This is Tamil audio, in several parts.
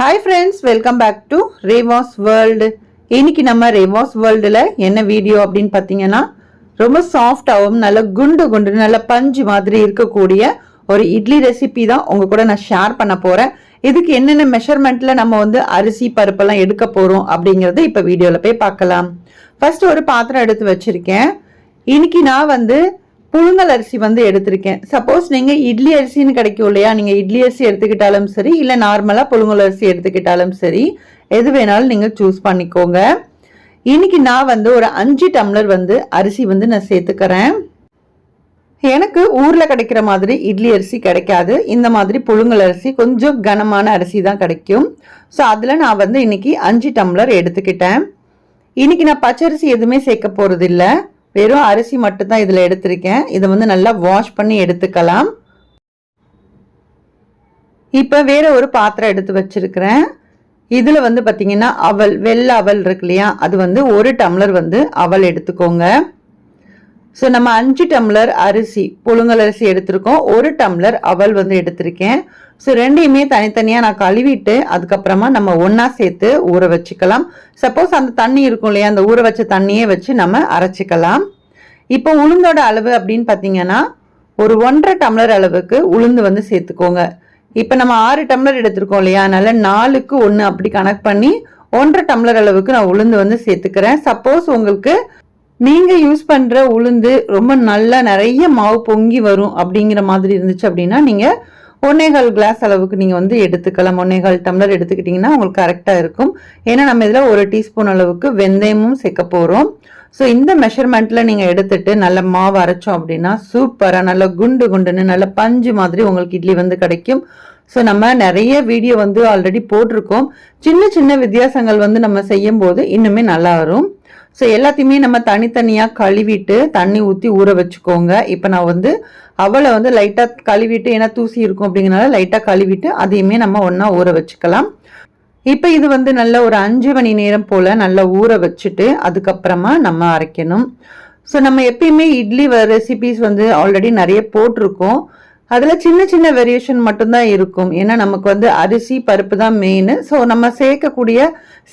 Hi friends welcome back to Revas world இன்னைக்கு நம்ம ரேவாஸ் வேர்ல்டில் என்ன வீடியோ அப்படின்னு பார்த்தீங்கன்னா ரொம்ப சாஃப்டாகவும் நல்ல குண்டு குண்டு நல்ல பஞ்சு மாதிரி இருக்கக்கூடிய ஒரு இட்லி ரெசிபி தான் உங்கள் கூட நான் ஷேர் பண்ண போகிறேன் இதுக்கு என்னென்ன மெஷர்மெண்ட்டில் நம்ம வந்து அரிசி பருப்பெல்லாம் எடுக்க போகிறோம் அப்படிங்கறத இப்போ வீடியோவில் போய் பார்க்கலாம். ஃபர்ஸ்ட் ஒரு பாத்திரம் எடுத்து வச்சிருக்கேன். இன்னைக்கு நான் வந்து புழுங்கல் அரிசி வந்து எடுத்திருக்கேன். சப்போஸ் நீங்கள் இட்லி அரிசின்னு கிடைக்கும் இல்லையா? நீங்கள் இட்லி அரிசி எடுத்துக்கிட்டாலும் சரி இல்லை நார்மலாக புழுங்கல் அரிசி எடுத்துக்கிட்டாலும் சரி எது வேணாலும் நீங்கள் சூஸ் பண்ணிக்கோங்க. இன்னைக்கு நான் வந்து ஒரு அஞ்சு டம்ளர் வந்து அரிசி வந்து நான் சேர்த்துக்கிறேன். எனக்கு ஊரில் கிடைக்கிற மாதிரி இட்லி அரிசி கிடைக்காது. இந்த மாதிரி புழுங்கல் அரிசி கொஞ்சம் கனமான அரிசி தான் கிடைக்கும். ஸோ அதில் நான் வந்து இன்னைக்கு அஞ்சு டம்ளர் எடுத்துக்கிட்டேன். இன்னைக்கு நான் பச்சரிசி எதுவுமே சேர்க்க போறது வெறும் அரிசி மட்டும் தான் இதில் எடுத்திருக்கேன். இதை வந்து நல்லா வாஷ் பண்ணி எடுத்துக்கலாம். இப்போ வேற ஒரு பாத்திரம் எடுத்து வச்சிருக்கிறேன். இதில் வந்து பார்த்திங்கன்னா அவல் வெள்ளை அவல் இருக்கு இல்லையா? அது வந்து ஒரு டம்ளர் வந்து அவல் எடுத்துக்கோங்க. ஸோ நம்ம அஞ்சு டம்ளர் அரிசி புழுங்கல் அரிசி எடுத்திருக்கோம். ஒரு டம்ளர் அவல் வந்து எடுத்திருக்கேன். ஸோ ரெண்டையுமே தனித்தனியாக நான் கழுவிட்டு அதுக்கப்புறமா நம்ம ஒன்றா சேர்த்து ஊற வச்சுக்கலாம். சப்போஸ் அந்த தண்ணி இருக்கும் இல்லையா அந்த ஊற வச்ச தண்ணியே வச்சு நம்ம அரைச்சிக்கலாம். இப்போ உளுந்தோட அளவு அப்படின்னு பார்த்தீங்கன்னா ஒரு ஒன்றரை டம்ளர் அளவுக்கு உளுந்து வந்து சேர்த்துக்கோங்க. இப்போ நம்ம ஆறு டம்ளர் எடுத்திருக்கோம் இல்லையா அதனால நாலுக்கு ஒன்று அப்படி கனெக்ட் பண்ணி ஒன்றரை டம்ளர் அளவுக்கு நான் உளுந்து வந்து சேர்த்துக்கிறேன். சப்போஸ் உங்களுக்கு நீங்க யூஸ் பண்ற உளுந்து ரொம்ப நல்லா நிறைய மாவு பொங்கி வரும் அப்படிங்கிற மாதிரி இருந்துச்சு அப்படின்னா நீங்க ஒன்னேகால் கிளாஸ் அளவுக்கு நீங்கள் வந்து எடுத்துக்கலாம். ஒன்னேகால் டம்ளர் எடுத்துக்கிட்டிங்கன்னா உங்களுக்கு கரெக்டாக இருக்கும். ஏன்னா நம்ம இதில் ஒரு டீஸ்பூன் அளவுக்கு வெந்தயமும் சேர்க்க போகிறோம் ஸோ இந்த மெஷர்மெண்ட்டில் நீங்கள் எடுத்துட்டு நல்ல மாவு அரைச்சோம் அப்படின்னா சூப்பராக நல்ல குண்டு குண்டுன்னு நல்ல பஞ்சு மாதிரி உங்களுக்கு இட்லி வந்து கிடைக்கும். ஸோ நம்ம நிறைய வீடியோ வந்து ஆல்ரெடி போட்டிருக்கோம். சின்ன சின்ன வித்தியாசங்கள் வந்து நம்ம செய்யும் போது இன்னுமே நல்லா வரும். ஸோ எல்லாத்தையுமே நம்ம தனித்தனியாக கழுவிட்டு தண்ணி ஊற்றி ஊற வச்சுக்கோங்க. இப்போ நான் வந்து அவளை வந்து லைட்டாக கழுவிட்டு ஏன்னா தூசி இருக்கும் அப்படிங்கிறனால லைட்டாக கழுவிட்டு அதையுமே நம்ம ஒன்றா ஊற வச்சுக்கலாம். இப்போ இது வந்து நல்ல ஒரு அஞ்சு மணி நேரம் போல் நல்லா ஊற வச்சுட்டு அதுக்கப்புறமா நம்ம அரைக்கணும். ஸோ நம்ம எப்பயுமே இட்லி ரெசிபிஸ் வந்து ஆல்ரெடி நிறைய போட்டிருக்கோம். அதில் சின்ன சின்ன வேரியேஷன் மட்டும்தான் இருக்கும். ஏன்னா நமக்கு வந்து அரிசி பருப்பு தான் மெயின் ஸோ நம்ம சேர்க்கக்கூடிய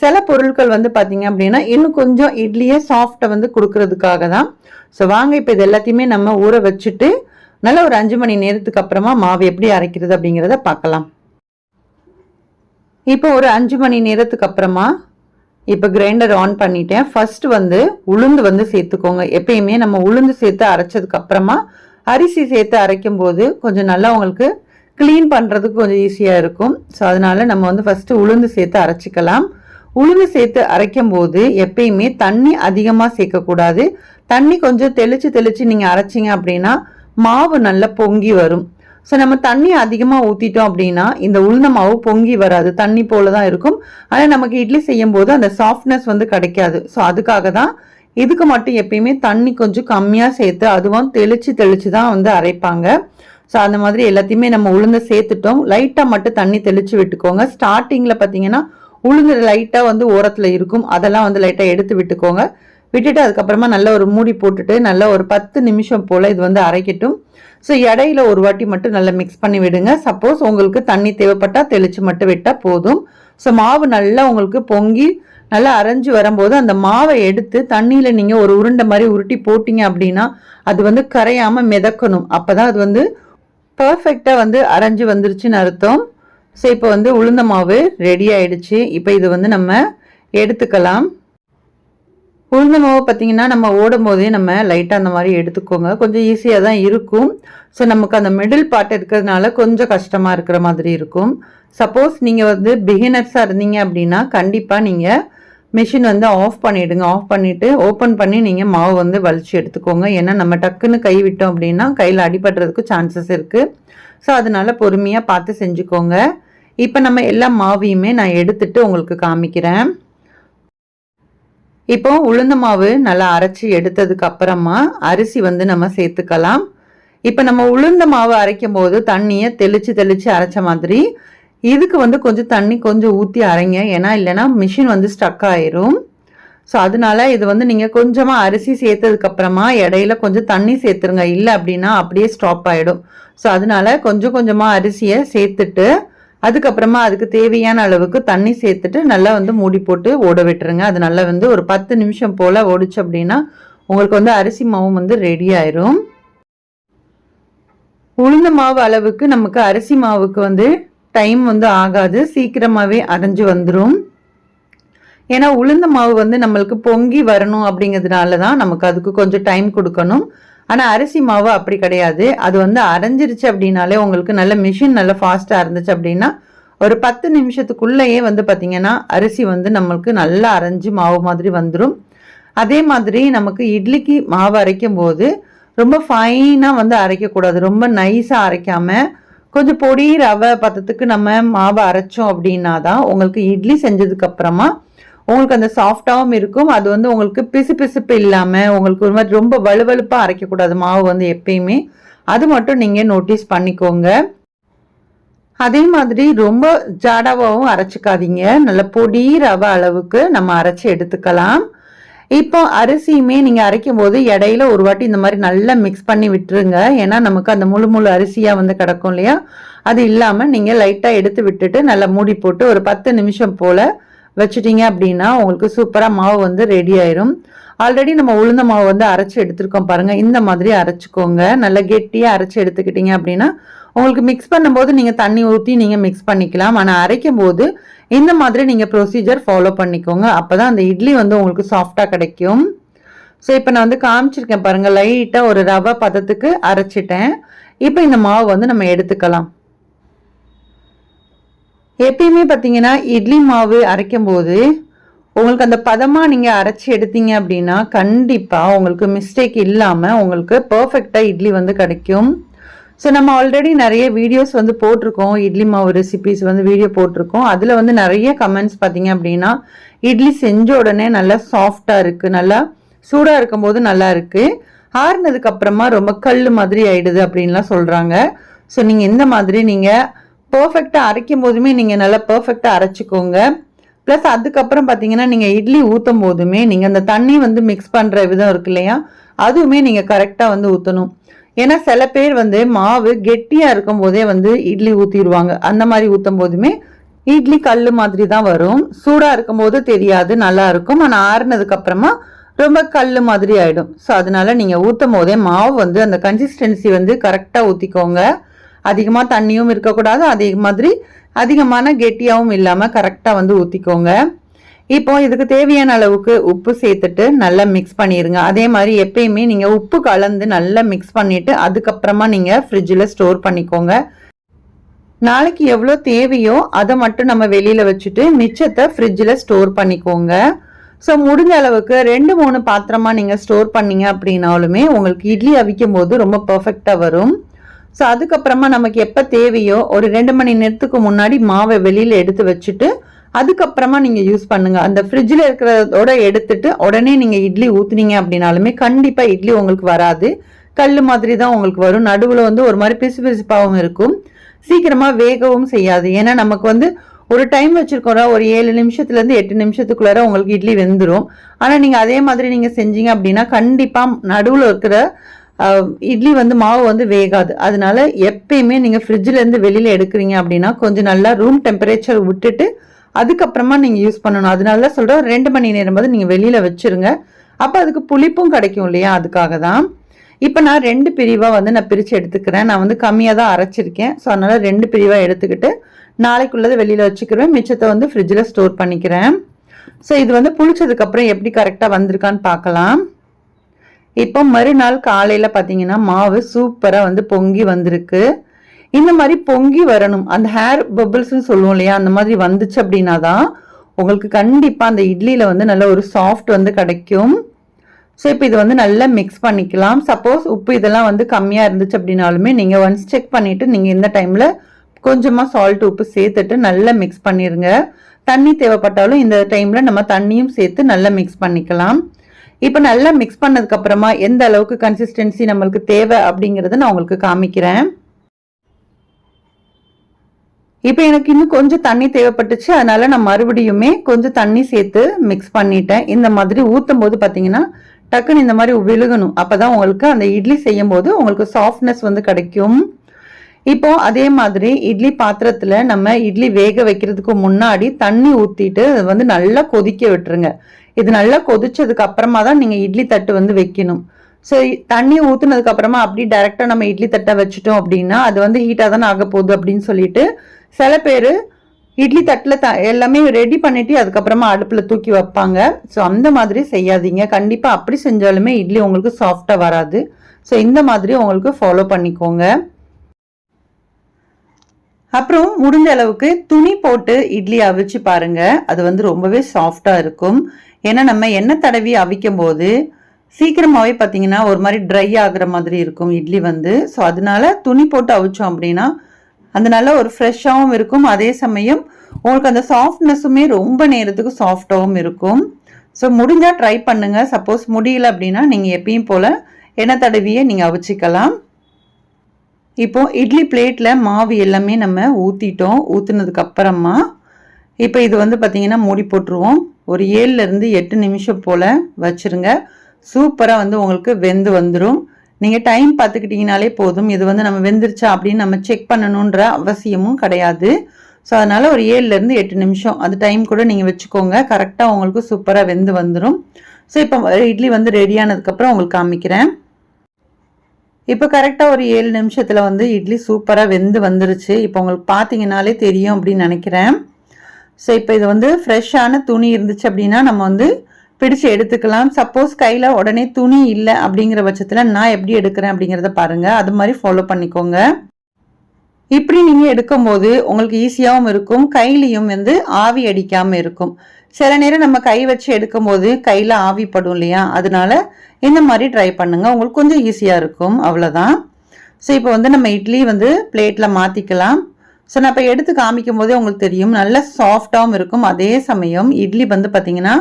சில பொருட்கள் வந்து பார்த்தீங்க அப்படின்னா இன்னும் கொஞ்சம் இட்லியை சாஃப்டை வந்து கொடுக்கறதுக்காக தான். ஸோ வாங்க இப்போ இது எல்லாத்தையுமே நம்ம ஊற வச்சுட்டு நல்ல ஒரு அஞ்சு மணி நேரத்துக்கு அப்புறமா மாவு எப்படி அரைக்கிறது அப்படிங்கிறத பார்க்கலாம். இப்போ ஒரு அஞ்சு மணி நேரத்துக்கு அப்புறமா இப்போ கிரைண்டர் ஆன் பண்ணிட்டேன். ஃபர்ஸ்ட் வந்து உளுந்து வந்து சேர்த்துக்கோங்க. எப்பயுமே நம்ம உளுந்து சேர்த்து அரைச்சதுக்கு அப்புறமா அரிசி சேர்த்து அரைக்கும் போது கொஞ்சம் நல்லா உங்களுக்கு க்ளீன் பண்ணுறதுக்கு கொஞ்சம் ஈஸியாக இருக்கும். ஸோ அதனால் நம்ம வந்து ஃபஸ்ட்டு உளுந்து சேர்த்து அரைச்சிக்கலாம். உளுந்து சேர்த்து அரைக்கும் போது எப்பயுமே தண்ணி அதிகமாக சேர்க்கக்கூடாது. தண்ணி கொஞ்சம் தெளித்து தெளித்து நீங்கள் அரைச்சிங்க அப்படின்னா மாவு நல்லா பொங்கி வரும். ஸோ நம்ம தண்ணி அதிகமாக ஊற்றிட்டோம் அப்படின்னா இந்த உளுந்த மாவு பொங்கி வராது. தண்ணி போல தான் இருக்கும். ஆனால் நமக்கு இட்லி செய்யும் போது அந்த சாஃப்ட்னஸ் வந்து கிடைக்காது. ஸோ அதுக்காக தான் இதுக்கு மட்டும் எப்பயுமே தண்ணி கொஞ்சம் கம்மியாக சேர்த்து அதுவும் தெளித்து தெளித்து தான் வந்து அரைப்பாங்க. ஸோ அந்த மாதிரி எல்லாத்தையுமே நம்ம உளுந்து சேர்த்துட்டோம். லைட்டாக மட்டும் தண்ணி தெளித்து விட்டுக்கோங்க. ஸ்டார்டிங்கில் பார்த்தீங்கன்னா உளுந்து லைட்டாக வந்து ஓரத்தில் இருக்கும். அதெல்லாம் வந்து லைட்டாக எடுத்து விட்டுக்கோங்க. விட்டுட்டு அதுக்கப்புறமா நல்ல ஒரு மூடி போட்டுட்டு நல்ல ஒரு பத்து நிமிஷம் போல் இது வந்து அரைக்கட்டும். ஸோ இடையில ஒரு வாட்டி மட்டும் நல்லா மிக்ஸ் பண்ணி விடுங்க. சப்போஸ் உங்களுக்கு தண்ணி தேவைப்பட்டால் தெளித்து மட்டும் விட்டால் போதும். ஸோ மாவு நல்லா உங்களுக்கு பொங்கி நல்லா அரைஞ்சு வரும்போது அந்த மாவை எடுத்து தண்ணியில் நீங்கள் ஒரு உருண்டை மாதிரி உருட்டி போட்டிங்க அப்படின்னா அது வந்து கரையாமல் மிதக்கணும். அப்போ தான் அது வந்து பர்ஃபெக்டாக வந்து அரைஞ்சு வந்துருச்சுன்னு அர்த்தம். ஸோ இப்போ வந்து உளுந்த மாவு ரெடி ஆயிடுச்சு. இப்போ இது வந்து நம்ம எடுத்துக்கலாம். உளுந்த மாவு பார்த்தீங்கன்னா நம்ம ஓடும் போதே நம்ம லைட்டாக அந்த மாதிரி எடுத்துக்கோங்க. கொஞ்சம் ஈஸியாக தான் இருக்கும். ஸோ நமக்கு அந்த மிடில் பார்ட் இருக்கிறதுனால கொஞ்சம் கஷ்டமாக இருக்கிற மாதிரி இருக்கும். சப்போஸ் நீங்கள் வந்து பிகினர்ஸாக இருந்தீங்க அப்படின்னா கண்டிப்பாக நீங்கள் மிஷின் வந்து ஆஃப் பண்ணிவிடுங்க ஆஃப் பண்ணிவிட்டு ஓப்பன் பண்ணி நீங்கள் மாவு வந்து வலிச்சு எடுத்துக்கோங்க. ஏன்னா நம்ம டக்குன்னு கை விட்டோம் அப்படின்னா கையில் அடிபடுறதுக்கு சான்சஸ் இருக்குது ஸோ அதனால் பொறுமையாக பார்த்து செஞ்சுக்கோங்க. இப்போ நம்ம எல்லா மாவையுமே நான் எடுத்துட்டு உங்களுக்கு காமிக்கிறேன். இப்போ உளுந்த மாவு நல்லா அரைச்சி எடுத்ததுக்கு அப்புறமா அரிசி வந்து நம்ம சேர்த்துக்கலாம். இப்போ நம்ம உளுந்த மாவு அரைக்கும் போது தண்ணியை தெளிச்சு தெளிச்சு அரைச்ச மாதிரி இதுக்கு வந்து கொஞ்சம் தண்ணி கொஞ்சம் ஊற்றி அரைங்க. ஏன்னா இல்லைன்னா மிஷின் வந்து ஸ்டக் ஆயிரும். ஸோ அதனால இது வந்து நீங்கள் கொஞ்சமாக அரிசி சேர்த்ததுக்கு அப்புறமா இடையில கொஞ்சம் தண்ணி சேர்த்துருங்க. இல்லை அப்படின்னா அப்படியே ஸ்டாப் ஆகிடும் ஸோ அதனால கொஞ்சம் கொஞ்சமாக அரிசியை சேர்த்துட்டு அதுக்கப்புறமா அதுக்கு தேவையான அளவுக்கு தண்ணி சேர்த்துட்டு நல்லா வந்து மூடி போட்டு ஓட விட்டுருங்க. அது நல்லா வந்து ஒரு பத்து நிமிஷம் போல் ஓடிச்சு அப்படின்னா உங்களுக்கு வந்து அரிசி மாவும் வந்து ரெடி ஆயிரும். உளுந்த மாவு அளவுக்கு நமக்கு அரிசி மாவுக்கு வந்து டைம் வந்து ஆகாது. சீக்கிரமாகவே அரைஞ்சு வந்துடும் ஏன்னா உளுந்த மாவு வந்து நம்மளுக்கு பொங்கி வரணும் அப்படிங்கிறதுனால தான் நமக்கு அதுக்கு கொஞ்சம் டைம் கொடுக்கணும். ஆனால் அரிசி மாவு அப்படி கிடையாது. அது வந்து அரைஞ்சிருச்சு அப்படின்னாலே உங்களுக்கு நல்ல மிஷின் நல்ல ஃபாஸ்ட்டாக இருந்துச்சு அப்படின்னா ஒரு பத்து நிமிஷத்துக்குள்ளேயே வந்து பார்த்திங்கன்னா அரிசி வந்து நம்மளுக்கு நல்லா அரைஞ்சு மாவு மாதிரி வந்துடும் அதே மாதிரி நமக்கு இட்லிக்கு மாவு அரைக்கும் போது ரொம்ப ஃபைனாக வந்து அரைக்கக்கூடாது. ரொம்ப நைஸாக அரைக்காமல் கொஞ்சம் பொடி ரவை பத்தத்துக்கு நம்ம மாவை அரைச்சோம் அப்படின்னா தான் உங்களுக்கு இட்லி செஞ்சதுக்கப்புறமா உங்களுக்கு அந்த சாஃப்டாகவும் இருக்கும். அது வந்து உங்களுக்கு பிசு பிசுப்பு இல்லாமல் உங்களுக்கு ஒரு மாதிரி ரொம்ப வலுவலுப்பாக அரைக்கக்கூடாது. மாவு வந்து எப்பயுமே. அது மட்டும் நீங்கள் நோட்டீஸ் பண்ணிக்கோங்க. அதே மாதிரி ரொம்ப ஜாடாவாகவும் அரைச்சிக்காதீங்க. நல்ல பொடி ரவை அளவுக்கு நம்ம அரைச்சி எடுத்துக்கலாம். இப்போ அரிசியுமே நீங்கள் அரைக்கும் போது இடையில ஒரு வாட்டி இந்த மாதிரி நல்லா மிக்ஸ் பண்ணி விட்டுருங்க. ஏன்னா நமக்கு அந்த முழு முழு அரிசியாக வந்து கிடக்கும் இல்லையா? அது இல்லாமல் நீங்கள் லைட்டாக எடுத்து விட்டுட்டு நல்லா மூடி போட்டு ஒரு பத்து நிமிஷம் போல் வச்சுட்டீங்க அப்படின்னா உங்களுக்கு சூப்பராக மாவு வந்து ரெடி ஆயிரும். ஆல்ரெடி நம்ம உளுந்த மாவு வந்து அரைச்சி எடுத்துருக்கோம் பாருங்க. இந்த மாதிரி அரைச்சிக்கோங்க. நல்லா கெட்டியாக அரைச்சி எடுத்துக்கிட்டீங்க அப்படின்னா உங்களுக்கு மிக்ஸ் பண்ணும்போது நீங்கள் தண்ணி ஊற்றி நீங்கள் மிக்ஸ் பண்ணிக்கலாம். ஆனால் அரைக்கும் போது இந்த மாதிரி நீங்கள் ப்ரொசீஜர் ஃபாலோ பண்ணிக்கோங்க. அப்போ தான் அந்த இட்லி வந்து உங்களுக்கு சாஃப்டாக கிடைக்கும். ஸோ இப்போ நான் வந்து காமிச்சிருக்கேன் பாருங்கள் லைட்டாக ஒரு ரவை பதத்துக்கு அரைச்சிட்டேன். இப்போ இந்த மாவு வந்து நம்ம எடுத்துக்கலாம். எப்பயுமே பார்த்தீங்கன்னா இட்லி மாவு அரைக்கும் போது உங்களுக்கு அந்த பதமாக நீங்கள் அரைச்சி எடுத்தீங்க அப்படின்னா கண்டிப்பாக உங்களுக்கு மிஸ்டேக் இல்லாமல் உங்களுக்கு பர்ஃபெக்டாக இட்லி வந்து கிடைக்கும். ஸோ நம்ம ஆல்ரெடி நிறைய வீடியோஸ் வந்து போட்டிருக்கோம். இட்லி மாவு ரெசிபிஸ் வந்து வீடியோ போட்டிருக்கோம். அதில் வந்து நிறைய கமெண்ட்ஸ் பார்த்தீங்க அப்படின்னா இட்லி செஞ்ச உடனே நல்லா சாஃப்டாக இருக்குது நல்லா சூடாக இருக்கும்போது நல்லா இருக்குது ஆறுனதுக்கப்புறமா ரொம்ப கல் மாதிரி ஆயிடுது அப்படின்லாம் சொல்கிறாங்க ஸோ நீங்கள் இந்த மாதிரி நீங்கள் பர்ஃபெக்டாக அரைக்கும் போதுமே நீங்கள் நல்லா பர்ஃபெக்டாக அரைச்சிக்கோங்க. ப்ளஸ் அதுக்கப்புறம் பார்த்தீங்கன்னா நீங்கள் இட்லி ஊற்றும் போதுமே நீங்கள் அந்த தண்ணி வந்து மிக்ஸ் பண்ணுற விதம் இருக்கு இல்லையா? அதுவுமே நீங்கள் கரெக்டாக வந்து ஊற்றணும் ஏன்னா சில பேர் வந்து மாவு கெட்டியாக இருக்கும் போதே வந்து இட்லி ஊற்றிடுவாங்க அந்த மாதிரி ஊற்றும் போதுமே இட்லி கல் மாதிரி தான் வரும். சூடாக இருக்கும் போது தெரியாது நல்லா இருக்கும். ஆனால் ஆறுனதுக்கப்புறமா ரொம்ப கல் மாதிரி ஆகிடும் ஸோ அதனால நீங்கள் ஊற்றும் போதே மாவு வந்து அந்த கன்சிஸ்டன்சி வந்து கரெக்டாக ஊற்றிக்கோங்க அதிகமாக தண்ணியும் இருக்கக்கூடாது. அதே மாதிரி அதிகமான கெட்டியாகவும் இல்லாமல் கரெக்டாக வந்து ஊற்றிக்கோங்க இப்போ இதுக்கு தேவையான அளவுக்கு உப்பு சேர்த்துட்டு நல்லா மிக்ஸ் பண்ணிடுங்க. அதே மாதிரி எப்பயுமே நீங்கள் உப்பு கலந்து நல்லா மிக்ஸ் பண்ணிவிட்டு அதுக்கப்புறமா நீங்கள் ஃப்ரிட்ஜில் ஸ்டோர் பண்ணிக்கோங்க. நாளைக்கு எவ்வளோ தேவையோ அதை மட்டும் நம்ம வெளியில் வச்சுட்டு மிச்சத்தை ஃப்ரிட்ஜில் ஸ்டோர் பண்ணிக்கோங்க. ஸோ முடிஞ்ச அளவுக்கு ரெண்டு மூணு பாத்திரமா நீங்கள் ஸ்டோர் பண்ணீங்க அப்படின்னாலுமே உங்களுக்கு இட்லி அவிக்கும் போது ரொம்ப பர்ஃபெக்டாக வரும். ஸோ அதுக்கப்புறமா நமக்கு எப்போ தேவையோ ஒரு ரெண்டு மணி நேரத்துக்கு முன்னாடி மாவை வெளியில் எடுத்து வச்சுட்டு அதுக்கப்புறமா நீங்கள் யூஸ் பண்ணுங்கள் அந்த ஃப்ரிட்ஜில் இருக்கிறதோட எடுத்துட்டு உடனே நீங்கள் இட்லி ஊற்றுனீங்க அப்படின்னாலுமே கண்டிப்பாக இட்லி உங்களுக்கு வராது. கல் மாதிரி தான் உங்களுக்கு வரும். நடுவில் வந்து ஒரு மாதிரி பிசு பிசுப்பாகவும் இருக்கும். சீக்கிரமாக வேகவும் செய்யாது. ஏன்னா நமக்கு வந்து ஒரு டைம் வச்சுருக்கோம் ஒரு ஏழு நிமிஷத்துலேருந்து எட்டு நிமிஷத்துக்குள்ளார உங்களுக்கு இட்லி வெந்துடும் ஆனால் நீங்கள் அதே மாதிரி நீங்கள் செஞ்சீங்க அப்படின்னா கண்டிப்பாக நடுவில் இருக்கிற இட்லி வந்து மாவு வந்து வேகாது. அதனால எப்பயுமே நீங்கள் ஃப்ரிட்ஜிலேருந்து வெளியில் எடுக்கிறீங்க அப்படின்னா கொஞ்சம் நல்லா ரூம் டெம்பரேச்சர் விட்டுட்டு அதுக்கப்புறமா நீங்கள் யூஸ் பண்ணணும். அதனால தான் சொல்கிறேன் ரெண்டு மணி நேரம் போது நீங்கள் வெளியில் வச்சுருங்க. அப்போ அதுக்கு புளிப்பும் கிடைக்கும் இல்லையா? அதுக்காக தான். இப்போ நான் ரெண்டு பிரிவாக வந்து நான் பிரித்து எடுத்துக்கிறேன். நான் வந்து கம்மியாக தான் அரைச்சிருக்கேன். ஸோ அதனால் ரெண்டு பிரிவாக எடுத்துக்கிட்டு நாளைக்குள்ளதை வெளியில் வச்சுக்கிறேன் மிச்சத்தை வந்து ஃப்ரிட்ஜில் ஸ்டோர் பண்ணிக்கிறேன். ஸோ இது வந்து புளிச்சதுக்கப்புறம் எப்படி கரெக்டாக வந்திருக்கான்னு பார்க்கலாம். இப்போ மறுநாள் காலையில் பார்த்தீங்கன்னா மாவு சூப்பராக வந்து பொங்கி வந்திருக்கு. இந்த மாதிரி பொங்கி வரணும். அந்த ஹேர் பபிள்ஸ்னு சொல்லுவோம் இல்லையா? அந்த மாதிரி வந்துச்சு அப்படின்னா தான் உங்களுக்கு கண்டிப்பாக அந்த இட்லியில் வந்து நல்ல ஒரு சாஃப்ட் வந்து கிடைக்கும். ஸோ இப்போ இது வந்து நல்லா மிக்ஸ் பண்ணிக்கலாம். சப்போஸ் உப்பு இதெல்லாம் வந்து கம்மியாக இருந்துச்சு அப்படின்னாலுமே நீங்கள் ஒன்ஸ் செக் பண்ணிவிட்டு நீங்கள் இந்த டைமில் கொஞ்சமாக சால்ட் உப்பு சேர்த்துட்டு நல்லா மிக்ஸ் பண்ணிடுங்க தண்ணி தேவைப்பட்டாலும் இந்த டைமில் நம்ம தண்ணியும் சேர்த்து நல்லா மிக்ஸ் பண்ணிக்கலாம். இப்போ நல்லா மிக்ஸ் பண்ணதுக்கப்புறமா எந்த அளவுக்கு கன்சிஸ்டன்சி நம்மளுக்கு தேவை அப்படிங்கிறத நான் உங்களுக்கு காமிக்கிறேன். இப்போ எனக்கு இன்னும் கொஞ்சம் தண்ணி தேவைப்பட்டுச்சு. அதனால நான் மறுபடியுமே கொஞ்சம் தண்ணி சேர்த்து மிக்ஸ் பண்ணிட்டேன். இந்த மாதிரி ஊற்றும் போது பார்த்தீங்கன்னா டக்குன்னு இந்த மாதிரி விழுகணும். அப்போ தான் உங்களுக்கு அந்த இட்லி செய்யும் போது உங்களுக்கு சாஃப்ட்னஸ் வந்து கிடைக்கும். இப்போ அதே மாதிரி இட்லி பாத்திரத்துல நம்ம இட்லி வேக வைக்கிறதுக்கு முன்னாடி தண்ணி ஊத்திட்டு வந்து நல்லா கொதிக்க விட்டுருங்க. இது நல்லா கொதிச்சதுக்கு அப்புறமா தான் நீங்க இட்லி தட்டு வந்து வைக்கணும். ஸோ தண்ணி ஊற்றுனதுக்கு அப்புறமா அப்படி டைரக்டா நம்ம இட்லி தட்டை வச்சுட்டோம் அப்படின்னா அது வந்து ஹீட்டாக தானே ஆக போகுது அப்படின்னு சொல்லிட்டு சில பேர் இட்லி தட்டில் த எல்லாமே ரெடி பண்ணிட்டு அதுக்கப்புறமா அடுப்பில் தூக்கி வைப்பாங்க. ஸோ அந்த மாதிரி செய்யாதீங்க. கண்டிப்பாக அப்படி செஞ்சாலுமே இட்லி உங்களுக்கு சாஃப்டாக வராது. ஸோ இந்த மாதிரி உங்களுக்கு ஃபாலோ பண்ணிக்கோங்க. அப்புறம் முடிஞ்ச அளவுக்கு துணி போட்டு இட்லி அவிச்சு பாருங்க. அது வந்து ரொம்பவே சாஃப்டாக இருக்கும். ஏன்னா நம்ம எண்ணெய் தடவி அவிக்கும் போது சீக்கிரமாகவே பார்த்தீங்கன்னா ஒரு மாதிரி ட்ரை ஆகுற மாதிரி இருக்கும் இட்லி வந்து. ஸோ அதனால துணி போட்டு அவிச்சோம் அப்படின்னா அதனால ஒரு ஃப்ரெஷ்ஷாகவும் இருக்கும். அதே சமயம் உங்களுக்கு அந்த சாஃப்ட்னஸுமே ரொம்ப நேரத்துக்கு சாஃப்டாகவும் இருக்கும். ஸோ முடிஞ்சால் ட்ரை பண்ணுங்கள் சப்போஸ் முடியல அப்படின்னா நீங்கள் எப்பயும் போல் எண்ணெய் தடவியை நீங்கள் அவிச்சிக்கலாம். இப்போ இட்லி பிளேட்டில் மாவு எல்லாமே நம்ம ஊற்றிட்டோம் ஊற்றுனதுக்கு அப்புறமா இப்போ இது வந்து பார்த்திங்கன்னா மூடி போட்டுருவோம். ஒரு ஏழுலேருந்து எட்டு நிமிஷம் போல் வச்சுருங்க. சூப்பராக வந்து உங்களுக்கு வெந்து வந்துடும் நீங்கள் டைம் பார்த்துக்கிட்டிங்கனாலே போதும். இது வந்து நம்ம வெந்துருச்சா அப்படின்னு நம்ம செக் பண்ணணுன்ற அவசியமும் கிடையாது. ஸோ அதனால் ஒரு ஏழுலேருந்து எட்டு நிமிஷம் அது டைம் கூட நீங்கள் வச்சுக்கோங்க. கரெக்டாக உங்களுக்கு சூப்பராக வெந்து வந்துடும் ஸோ இப்போ இட்லி வந்து ரெடியானதுக்கப்புறம் உங்களுக்கு காமிக்கிறேன். இப்போ கரெக்டாக ஒரு ஏழு நிமிஷத்தில் வந்து இட்லி சூப்பராக வெந்து வந்துருச்சு. இப்போ உங்களுக்கு பார்த்தீங்கனாலே தெரியும் அப்படின்னு நினைக்கிறேன். ஸோ இப்போ இது வந்து ஃப்ரெஷ்ஷான துணி இருந்துச்சு அப்படின்னா நம்ம வந்து பிடிச்சு எடுத்துக்கலாம். சப்போஸ் கையில் உடனே துணி இல்லை அப்படிங்கிற பட்சத்தில் நான் எப்படி எடுக்கிறேன் அப்படிங்கிறத பாருங்கள் அது மாதிரி ஃபாலோ பண்ணிக்கோங்க. இப்படி நீங்கள் எடுக்கும்போது உங்களுக்கு ஈஸியாகவும் இருக்கும். கையிலையும் வந்து ஆவி அடிக்காமல் இருக்கும். சில நேரம் நம்ம கை வச்சு எடுக்கும்போது கையில் ஆவி படும் இல்லையா? அதனால இந்த மாதிரி ட்ரை பண்ணுங்கள் உங்களுக்கு கொஞ்சம் ஈஸியாக இருக்கும். அவ்வளோதான் ஸோ இப்போ வந்து நம்ம இட்லி வந்து பிளேட்டில் மாற்றிக்கலாம் ஸோ நான் இப்போ எடுத்து காமிக்கும் போதே உங்களுக்கு தெரியும். நல்ல சாஃப்டாகவும் இருக்கும். அதே சமயம் இட்லி வந்து பார்த்தீங்கன்னா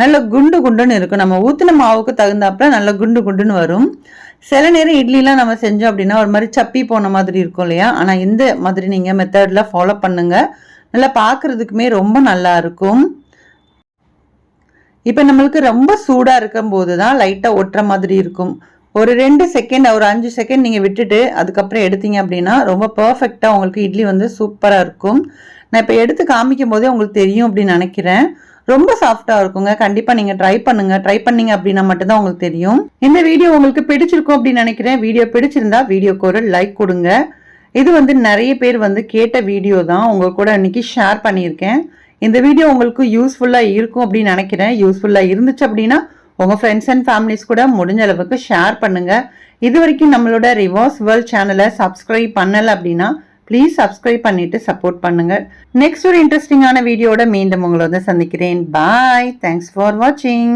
நல்ல குண்டு குண்டுன்னு இருக்கும். நம்ம ஊற்றின மாவுக்கு தகுந்தாப்புல நல்ல குண்டு குண்டுன்னு வரும். சில நேரம் இட்லிலாம் நம்ம செஞ்சோம் அப்படின்னா ஒரு மாதிரி சப்பி போன மாதிரி இருக்கும் இல்லையா? ஆனால் இந்த மாதிரி நீங்கள் மெத்தடில் ஃபாலோ பண்ணுங்கள் நல்லா பார்க்குறதுக்குமே ரொம்ப நல்லா இருக்கும். இப்போ நம்மளுக்கு ரொம்ப சூடாக இருக்கும் போது தான் லைட்டாக ஒட்டுற மாதிரி இருக்கும். ஒரு ரெண்டு செகண்ட் ஒரு அஞ்சு செகண்ட் நீங்கள் விட்டுட்டு அதுக்கப்புறம் எடுத்தீங்க அப்படின்னா ரொம்ப பர்ஃபெக்டாக உங்களுக்கு இட்லி வந்து சூப்பராக இருக்கும். நான் இப்போ எடுத்து காமிக்கும் போதே உங்களுக்கு தெரியும் அப்படின்னு நினைக்கிறேன். ரொம்ப சாஃப்டாக இருக்குங்க. கண்டிப்பாக நீங்கள் ட்ரை பண்ணுங்க. ட்ரை பண்ணீங்க அப்படின்னா மட்டும்தான் உங்களுக்கு தெரியும். இந்த வீடியோ உங்களுக்கு பிடிச்சிருக்கும் அப்படின்னு நினைக்கிறேன். வீடியோ பிடிச்சிருந்தா வீடியோக்கு ஒரு லைக் கொடுங்க. இது வந்து நிறைய பேர் வந்து கேட்ட வீடியோ தான். உங்க கூட இன்னைக்கு ஷேர் பண்ணியிருக்கேன். இந்த வீடியோ உங்களுக்கு யூஸ்ஃபுல்லாக இருக்கும் அப்படின்னு நினைக்கிறேன். யூஸ்ஃபுல்லாக இருந்துச்சு அப்படின்னா உங்கள் ஃப்ரெண்ட்ஸ் அண்ட் ஃபேமிலிஸ் கூட முடிஞ்ச அளவுக்கு ஷேர் பண்ணுங்கள் இது வரைக்கும் நம்மளோட ரிவர்ஸ் வேர்ல்ட் சேனலை சப்ஸ்கிரைப் பண்ணலை அப்படின்னா ப்ளீஸ் சப்ஸ்கிரைப் பண்ணிவிட்டு சப்போர்ட் பண்ணுங்கள் நெக்ஸ்ட் ஒரு இன்ட்ரெஸ்டிங்கான வீடியோட மீண்டும் உங்களை வந்து சந்திக்கிறேன். பாய் தேங்க்ஸ் ஃபார் வாட்சிங்